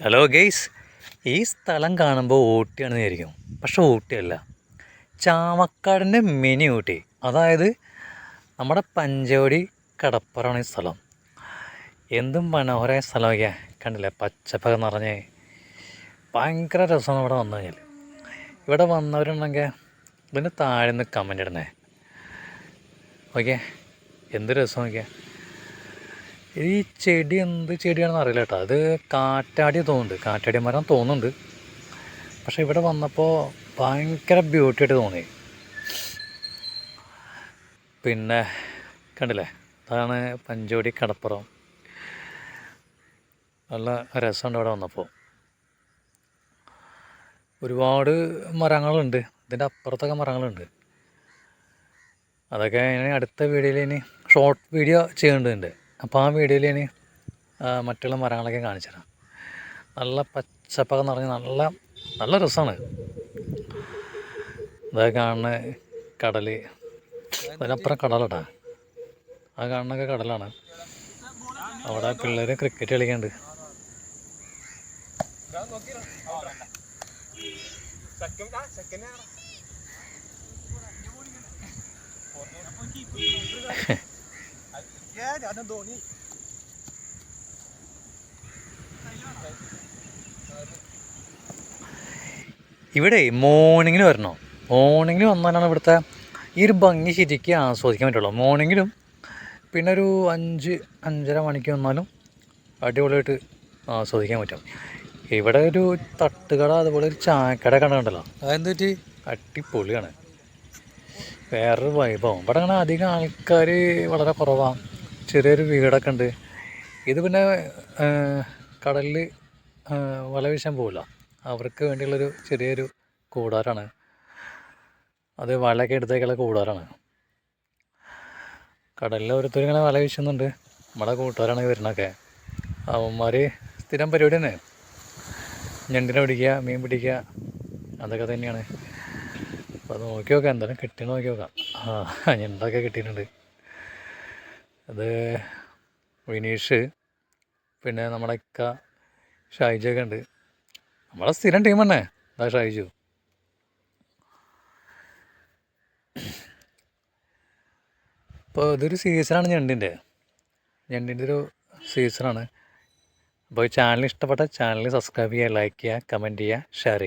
Hello guys ഈ സ്ഥലം കാണുമ്പോൾ ഊട്ടിയാണെന്ന് വിചാരിക്കും. പക്ഷേ ഊട്ടിയല്ല. ചാമക്കാടിന്റെ മിനി ഊട്ടി. അതായത് നമ്മുടെ പഞ്ചവടി കടപ്പുറമാണ് ഈ സ്ഥലം. എന്തും മനോഹരമായ സ്ഥലമൊക്കെ കണ്ടില്ലേ? പച്ചപ്പൊക്കെ നിറഞ്ഞ് ഭയങ്കര രസമാണ് ഇവിടെ വന്നു കഴിഞ്ഞാൽ ഇവിടെ വന്നവരുണ്ടെങ്കിൽ ഇതിന് താഴെ നിന്ന് കമന്റ് ഇടണേ. ഓക്കെ എന്ത് രസം നോക്കിയാൽ ഈ ചെടി എന്ത് ചെടിയാണെന്ന് അറിയില്ല കേട്ടോ. അത് കാറ്റാടി തോന്നുന്നുണ്ട്. കാറ്റാടി മരം തോന്നുന്നുണ്ട്. പക്ഷെ ഇവിടെ വന്നപ്പോൾ ഭയങ്കര ബ്യൂട്ടി ആയിട്ട് തോന്നി. പിന്നെ കണ്ടില്ലേ? അതാണ് പഞ്ചോടി കടപ്പുറം. നല്ല രസമുണ്ട് ഇവിടെ വന്നപ്പോൾ ഒരുപാട് മരങ്ങളുണ്ട്. ഇതിന്റെ അപ്പുറത്തൊക്കെ മരങ്ങളുണ്ട്. അതൊക്കെ ഇനി അടുത്ത വീഡിയോയിൽ ഇനി ഷോർട്ട് വീഡിയോ ചെയ്യേണ്ടതുണ്ട് അപ്പോൾ ആ വീഡിയോയിൽ ഞാൻ മറ്റുള്ള മരങ്ങളൊക്കെ കാണിച്ചു തരാം. നല്ല പച്ചപ്പൊക്കെ നിറഞ്ഞ് നല്ല നല്ല രസമാണ്. ഇതൊക്കെ കാണുന്ന കടൽ അതിനപ്പുറം കടലട്ടാ ആ കാണുന്നൊക്കെ കടലാണ്. അവിടെ പിള്ളേർ ക്രിക്കറ്റ് കളിക്കുന്നുണ്ട്. ഇവിടെ മോർണിംഗിന് വരണോ? മോർണിംഗിന് വന്നാലാണ് ഇവിടുത്തെ ഈ ഒരു ഭംഗി ശരിക്കും ആസ്വദിക്കാൻ പറ്റുള്ളൂ. മോർണിംഗിലും പിന്നെ ഒരു അഞ്ച് അഞ്ചര മണിക്ക് വന്നാലും അടിപൊളിയായിട്ട് ആസ്വദിക്കാൻ പറ്റും. ഇവിടെ ഒരു തട്ടുകട അതുപോലെ ഒരു ചായക്കട കണ്ടുണ്ടല്ലോ അതെന്ത് പറ്റി അടിപൊളിയാണ്. വേറൊരു വൈഭവം ഇവിടെ അങ്ങനെ അധികം ആൾക്കാർ വളരെ കുറവാണ് ചെറിയൊരു വീടൊക്കെ ഉണ്ട്. ഇത് പിന്നെ കടലിൽ വല വീശാൻ പോകില്ല അവർക്ക് വേണ്ടിയുള്ളൊരു ചെറിയൊരു കൂടാരാണ്. അത് വലയൊക്കെ എടുത്തേക്കുള്ള കൂടാരാണ്. കടലിൽ ഓരോരുത്തർ ഇങ്ങനെ വല വീശുന്നുണ്ട്. നമ്മുടെ കൂട്ടുകാരാണ് വരുന്നൊക്കെ അവന്മാർ സ്ഥിരം പരിപാടി തന്നെ. ഞണ്ടിനെ പിടിക്കുക മീൻ പിടിക്കുക അതൊക്കെ തന്നെയാണ്. അപ്പോൾ അത് നോക്കി നോക്കാം എന്തായാലും കിട്ടി നോക്കി നോക്കാം ആ ഞണ്ടൊക്കെ കിട്ടിയിട്ടുണ്ട്. അത് വിനീഷ് പിന്നെ നമ്മുടെ ഇക്ക ഷൈജൊക്കെ ഉണ്ട്. നമ്മളെ സ്ഥിരം ടീം തന്നെ. അതാ ഷൈജു. ഇപ്പോൾ ഇതൊരു സീസണാണ് ഞണ്ടിന്റെ ഞണ്ടിന്റെ ഒരു സീസണാണ് അപ്പോൾ ചാനൽ ഇഷ്ടപ്പെട്ട ചാനൽ സബ്സ്ക്രൈബ് ചെയ്യുക ലൈക്ക് ചെയ്യുക കമന്റ് ചെയ്യുക ഷെയർ ചെയ്യുക.